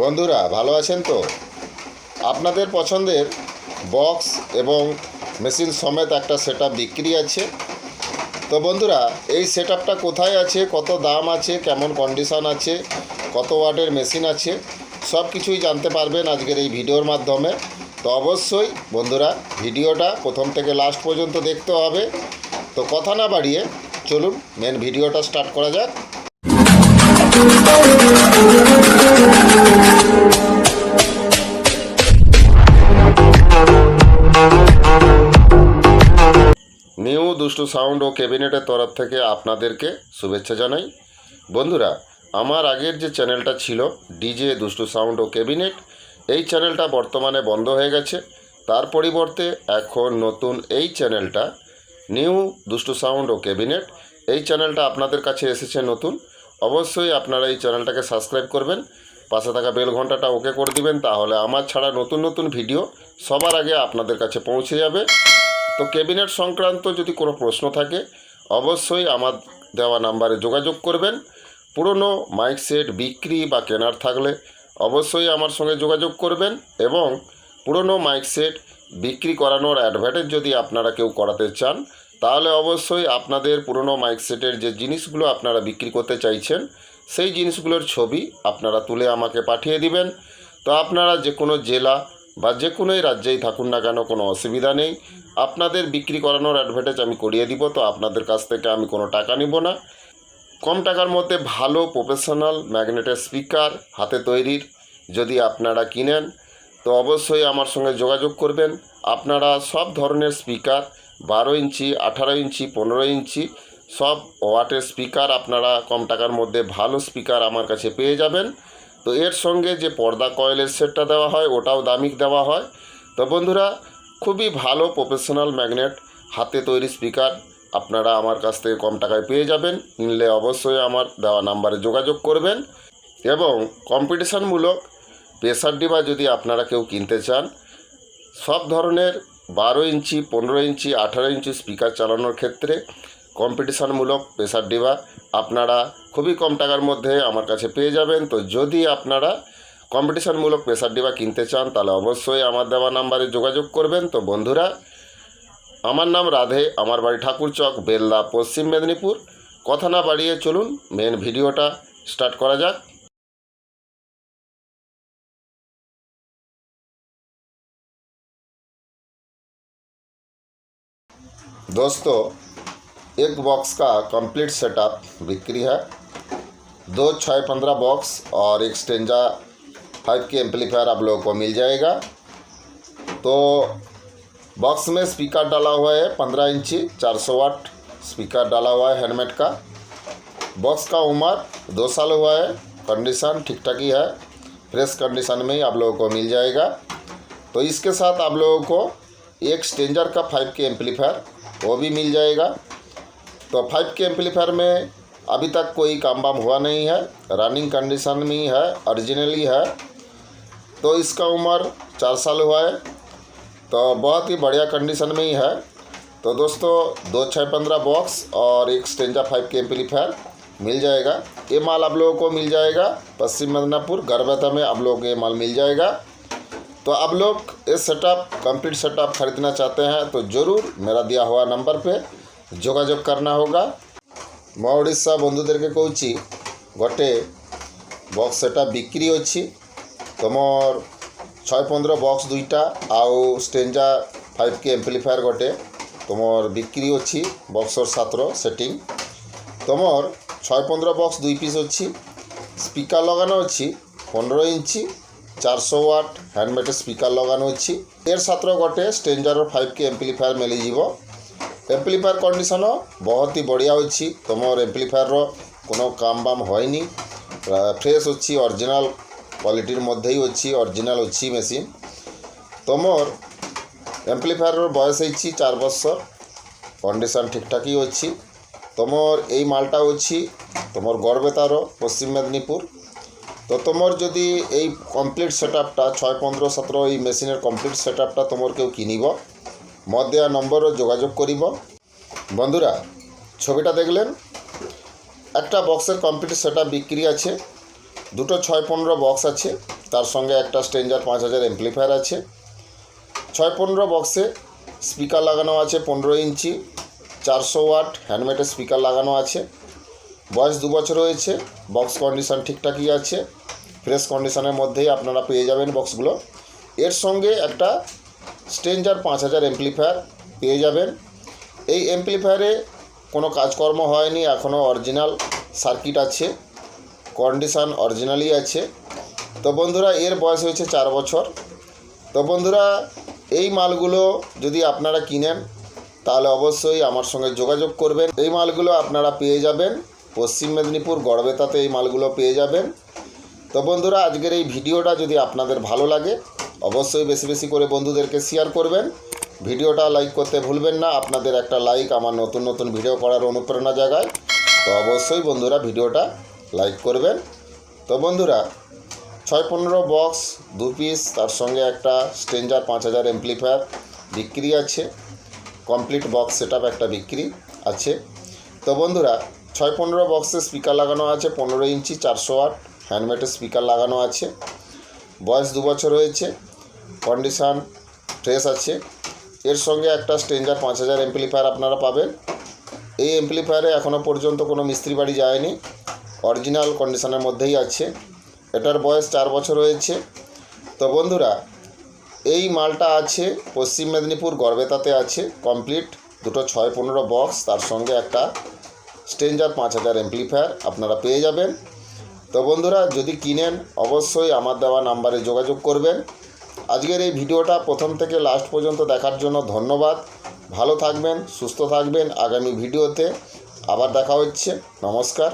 বন্ধুরা, ভালো আছেন তো? আপনাদের পছন্দের বক্স এবং মেশিন সমেত একটা সেট বিক্রি আছে। তো বন্ধুরা, এই সেট কোথায় আছে, কত দাম আছে, কেমন কন্ডিশন আছে, কত ওয়াটের মেশিন আছে সব কিছুই জানতে পারবেন আজকের এই ভিডিওর মাধ্যমে। তো অবশ্যই বন্ধুরা, ভিডিওটা প্রথম থেকে লাস্ট পর্যন্ত দেখতে হবে। তো কথা না বাড়িয়ে চলুন মেন ভিডিওটা স্টার্ট করা যাক। নিউ দুষ্টু সাউন্ড ও ক্যাবিনেটের তরফ থেকে আপনাদেরকে শুভেচ্ছা জানাই। বন্ধুরা, আমার আগের যে চ্যানেলটা ছিল, ডিজে দুষ্টু সাউন্ড ও ক্যাবিনেট, এই চ্যানেলটা বর্তমানে বন্ধ হয়ে গেছে। তার পরিবর্তে এখন নতুন এই চ্যানেলটা, নিউ দুষ্টু সাউন্ড ও ক্যাবিনেট, এই চ্যানেলটা আপনাদের কাছে এসেছে নতুন। অবশ্যই আপনারা এই চ্যানেলটাকে সাবস্ক্রাইব করবেন, পাশে থাকা বেল ঘন্টাটা ওকে করে দিবেন, তাহলে আমার ছাড়া নতুন নতুন ভিডিও সবার আগে আপনাদের কাছে পৌঁছে যাবে। তো ক্যাবিনেট সংক্রান্ত যদি কোনো প্রশ্ন থাকে, অবশ্যই আমার দেওয়া নাম্বারে যোগাযোগ করবেন। পুরনো মাইক সেট, বিক্রি বা কেনার থাকলে অবশ্যই আমার সঙ্গে যোগাযোগ করবেন এবং পুরনো মাইক সেট বিক্রি করানোর অ্যাডভার্টাইজ যদি আপনারা কেউ করাতে চান তাহলে অবশ্যই আপনাদের পুরনো মাইক সেটের যে জিনিসগুলো আপনারা বিক্রি করতে চাইছেন, সেই জিনিসগুলোর ছবি আপনারা তুলে আমাকে পাঠিয়ে দিবেন। তো আপনারা যে কোনো জেলা বা যে কোনোই রাজ্যেই থাকুন না কেন, কোনো অসুবিধা নেই। আপনাদের বিক্রি করানোর অ্যাডভার্টাইজ আমি করিয়ে দিব, তো আপনাদের কাছ থেকে আমি কোনো টাকা নিব না। কম টাকার মধ্যে ভালো প্রফেশনাল ম্যাগনেটের স্পিকার হাতে তৈরির যদি আপনারা কিনেন, তো অবশ্যই আমার সঙ্গে যোগাযোগ করবেন। আপনারা সব ধরনের স্পিকার বারো ইঞ্চি, আঠারো ইঞ্চি, পনেরো ইঞ্চি, সব ওয়াটের স্পিকার আপনারা কম টাকার মধ্যে ভালো স্পিকার আমার কাছে পেয়ে যাবেন। তো এর সঙ্গে যে পর্দা কয়েলের সেটটা দেওয়া হয়, ওটাও দামিক দেওয়া হয়। তো বন্ধুরা, খুবই ভালো প্রফেশনাল ম্যাগনেট হাতে তৈরি স্পিকার আপনারা আমার কাছ থেকে কম টাকায় পেয়ে যাবেন। কিনলে অবশ্যই আমার দেওয়া নাম্বারে যোগাযোগ করবেন। এবং কম্পিটিশানমূলক প্রেসার ডিবা যদি আপনারা কেউ কিনতে চান, সব ধরনের বারো ইঞ্চি, পনেরো ইঞ্চি, আঠারো ইঞ্চি স্পিকার চালানোর ক্ষেত্রে কম্পিটিশানমূলক প্রেসার ডিবা আপনারা খুবই কম টাকার মধ্যে আমার কাছে পেয়ে যাবেন। তো যদি আপনারা কম্পিটিশানমূলক প্রেসার ডিবা কিনতে চান, তাহলে অবশ্যই আমার দেওয়া নাম্বারে যোগাযোগ করবেন। তো বন্ধুরা, আমার নাম রাধে, আমার বাড়ি ঠাকুরচক বেল্লা পশ্চিম মেদিনীপুর। কথা না বাড়িয়ে চলুন মেন ভিডিওটা স্টার্ট করা যাক। दोस्तों, एक बॉक्स का कंप्लीट सेटअप बिक्री है। दो छः पंद्रह बॉक्स और एक स्टेंजा फाइव के एम्पलीफायर आप लोगों को मिल जाएगा। तो बॉक्स में स्पीकर डाला हुआ है पंद्रह इंची, चार सौ वाट स्पीकर डाला हुआ है हैंडमेड का। बॉक्स का उम्र दो साल हुआ है कंडीशन ठीक ठाक ही है फ्रेश कंडीशन में ही आप लोगों को मिल जाएगा। तो इसके साथ आप लोगों को एक स्टेंजर का फाइव के एम्पलीफायर वो भी मिल जाएगा। तो फाइव के एम्पलीफायर में अभी तक कोई काम वाम हुआ नहीं है। रनिंग कंडीशन में ही है ओरिजिनली है। तो इसका उम्र चार साल हुआ है। तो बहुत ही बढ़िया कंडीशन में ही है। तो दोस्तों, दो छः पंद्रह बॉक्स और एक स्टेंजा फाइव के एम्पलीफायर मिल जाएगा। ये माल आप लोगों को मिल जाएगा। पश्चिम मिदनापुर गरबता में आप लोगों को ये माल मिल जाएगा। तो आप लोग ये सेटअप कंप्लीट सेटअप खरीदना चाहते हैं, तो ज़रूर मेरा दिया हुआ नंबर पे যোগাযোগ করনা হোগা মো ওড়িশা বন্ধুদেরকে কৌছি গোটে বক্স সেটা বিক্রি অছি তোমার ছয় পনেরো বক্স দুইটা আউ স্টেঞ্জা ফাইভ কে এম্প্লিফায়ার গোটে তোমার বিক্রি অছি বক্সর সাতর সেটিং তোমার ছয় পনেরো বক্স দুই পিস অছি স্পিকার লগানো অছি পনেরো ইঞ্চি চারশো ওয়াট হ্যান্ডমেড স্পিকার লাগানো হয়েছি। এর সাথে গোটে স্টেঞ্জর ফাইভ কে এম্প্লিফায়ার মিলিযোগ এম্প্লিফায়ার কন্ডিশন বহুত হি বড়িয়া হয়েছি। তোমার এম্প্লিফায়ারর কোনো কাম বাম হয়নি। ফ্রেশ অছি অরিজিনাল কোয়ালিটির মধ্যেই অছি অরিজিনাল অছি মেশিন তোমার এম্প্লিফায়ারর বয়স হয়েছি চার বছর। কন্ডিশন ঠিকঠাকই অছি তোমার এই মালটা অছি তোমার গড়বেতার পশ্চিম মেদিনীপুর। তো তোমার যদি এই কমপ্লিট সেট আপটা ছয়, পনেরো, সতেরো, এই মেশিনের কমপ্লিট সেট আপটা তোমার কেউ কিনিব মত দেওয়া নম্বরও যোগাযোগ করিব। বন্ধুরা, ছবিটা দেখলেন? একটা বক্সের কমপ্লিট সেট বিক্রি আছে, দুটো ছয়, পনেরো বক্স আছে, তার সঙ্গে একটা স্ট্রেঞ্জার পাঁচ হাজার এমপ্লিফায়ার আছে। ছয়, পনেরো বক্সে স্পিকার লাগানো আছে পনেরো ইঞ্চি, চারশো ওয়াট হ্যান্ডমেডের স্পিকার লাগানো আছে। বয়স দু বছর হয়েছে বক্স কন্ডিশন ঠিকঠাকই আছে ফ্রেশ কন্ডিশনের মধ্যেই আপনারা পেয়ে যাবেন বক্সগুলো এর সঙ্গে একটা স্ট্রেঞ্জার পাঁচ হাজার এমপ্লিফায়ার পেয়ে যাবেন। এই এমপ্লিফায়ারে কোনো কাজকর্ম হয়নি এখনও অরিজিনাল সার্কিট আছে কন্ডিশান অরিজিনালই আছে। তো বন্ধুরা, এর বয়স হয়েছে চার বছর। তো বন্ধুরা, এই মালগুলো যদি আপনারা কিনেন, তাহলে অবশ্যই আমার সঙ্গে যোগাযোগ করবেন। এই মালগুলো আপনারা পেয়ে যাবেন। পশ্চিম মেদিনীপুর গড়বেতাতে এই মালগুলো পেয়ে যাবেন। তো বন্ধুরা, আজকের এই ভিডিওটা যদি আপনাদের ভালো লাগে, অবশ্যই বেশি বেশি করে বন্ধুদেরকে শেয়ার করবেন। ভিডিওটা লাইক করতে ভুলবেন না, আপনাদের একটা লাইক আমার নতুন নতুন ভিডিও করার অনুপ্রেরণা জাগায়। তো অবশ্যই বন্ধুরা, ভিডিওটা লাইক করবেন। তো বন্ধুরা, ছয় পনেরো বক্স দু পিস তার সঙ্গে একটা স্ট্রেঞ্জার পাঁচ হাজার এমপ্লিফায়ার বিক্রি আছে। কমপ্লিট বক্স সেট একটা বিক্রি আছে। তো বন্ধুরা ছয় পনেরো বক্সে স্পিকার লাগানো আছে, পনেরো ইঞ্চি, চারশো আট হ্যান্ডমেডের স্পিকার লাগানো আছে। বয়স দু বছর হয়েছে, কন্ডিশান ফ্রেশ আছে। এর সঙ্গে একটা স্ট্রেঞ্জার পাঁচ হাজার এমপ্লিফায়ার আপনারা পাবেন। এই এমপ্লিফায়ারে এখনও পর্যন্ত কোনো মিস্ত্রি বাড়ি যায়নি, অরিজিনাল কন্ডিশনের মধ্যেই আছে। এটার বয়স চার বছর হয়েছে। তো বন্ধুরা, এই মালটা আছে, পশ্চিম মেদিনীপুর গড়বেতাতে আছে, কমপ্লিট। দুটো ছয় পনেরো বক্স, তার সঙ্গে একটা স্ট্রেঞ্জার পাঁচ হাজার এমপ্লিফায়ার আপনারা পেয়ে যাবেন। তো বন্ধুরা, যদি কিনেন, অবশ্যই আমার দেওয়া নাম্বারে যোগাযোগ করবেন। আজকের এই ভিডিওটা প্রথম থেকে লাস্ট পর্যন্ত দেখার জন্য ধন্যবাদ। ভালো থাকবেন, সুস্থ থাকবেন। আগামী ভিডিওতে আবার দেখা হচ্ছে। নমস্কার।